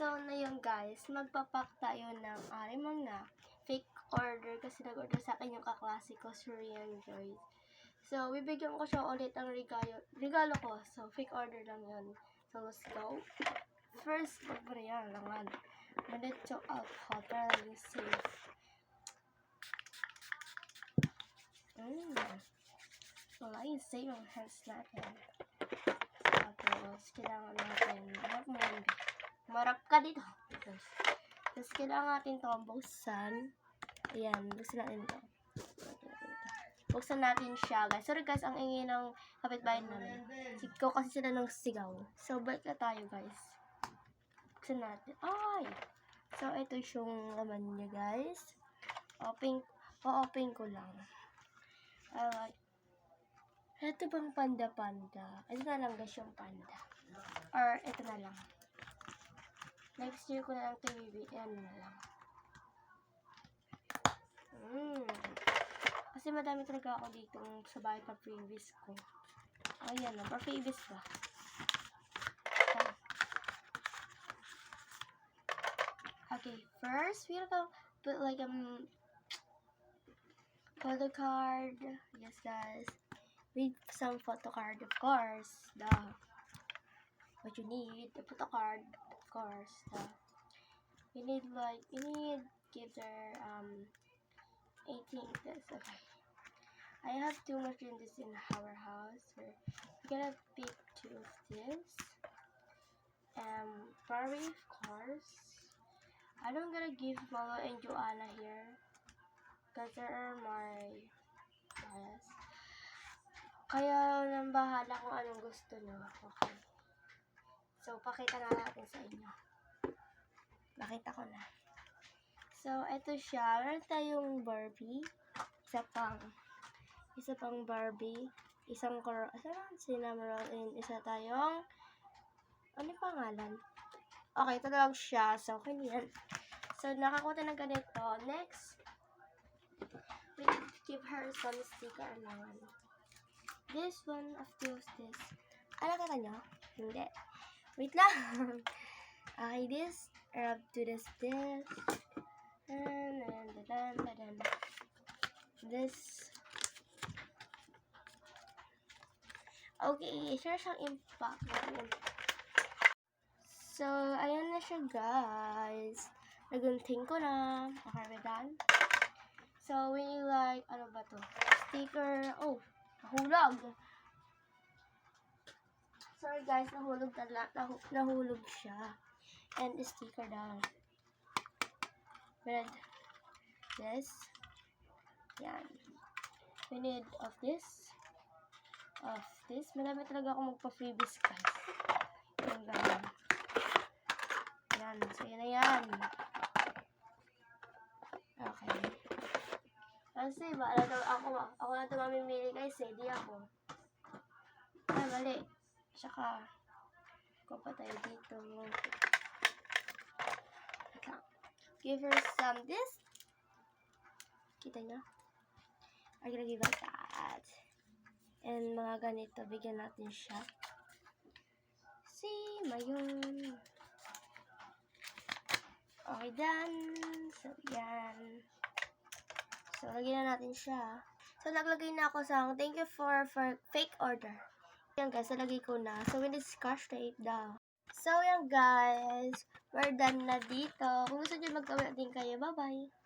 So, na yun guys, magpapak tayo ng arimang na fake order kasi nag-order sa akin yung kaklase ko, Surian Joy. So, bibigyan ko siya ulit ang regalo, regalo ko. So, fake order lang yun. So, let's go. First, pagpara yan, langan. Manito alcohol para laging safe. Mm. Wala yung safe ang hands natin. Tapos, kailangan natin, yun. Marap ka dito. Tapos, tapos kailangan natin ito buksan. Ayan, buksan natin ito. Buksan natin siya, guys. Sorry, guys, ang ingay ng kapitbahay namin. Sigaw kasi sila ng sigaw. So, balik na tayo, guys. Buksan natin. Ay! So, ito yung laman niya, guys. Open, o-open ko lang. Alright. Ito bang panda-panda? Ito na lang, guys, yung panda. Or, ito na lang. Next year ko na lang ito. Ano na lang. Mm. Kasi madami talaga ako dito sa bahay pa previous ko. Oh, yan na. Pa previous ba? Okay, first, we have to put like um photo card. Yes, guys. With some photo card, of course. The what you need, the photo card, course. The you need like you need give her um 18 this okay. I have too much in this in our house. We're gonna pick two of this. Um, Barbie, of course. I don't gonna give Mama and Joanna here because they are my bias. Kaya nang bahala kung anong gusto nyo. Okay. So, pakita na natin sa inyo. Nakita ko na. So, eto siya. Meron tayong Barbie. Isa pang, isa pang Barbie. Isang cor, isa lang, cinnamon and isa tayong, ano pangalan? Okay, ito lang siya. So, okay na yan. So, nakakuha na ganito. Next, we give her some sticker naman. This one of those, this. Ah, nakita nyo? Hindi. Wait lang. okay, this, rub to this, this. And then, then, then, this. Okay, siya siyang impact. So, ayan na siya, guys. Nagunting ko na. Okay, we're done. So, we like, ano ba to? Sticker. Oh, nahulog. Sorry, guys. Nahulog na nahu Nahulog siya. And sticker down. Red. This. Yan. We need of this. Of this. Madami talaga ako magpa-freebies, guys. Yung ganyan. Yan. So, yun na yan. Okay. Kasi, ba, ano, ako, ako na ito mamimili guys, eh. Di ako. Ay, mali. Tsaka, ko tayo dito. Give her some this. Kita niyo? I'm gonna give her that. And mga ganito, bigyan natin siya. See, mayun. Okay, done. So, yan. So, lagyan na natin siya. So, naglagay na ako sa thank you for for fake order. Yan guys, nalagay ko na. So, we need scotch tape daw. So, yan guys. We're done na dito. Kung gusto nyo magkawin din kayo, bye-bye.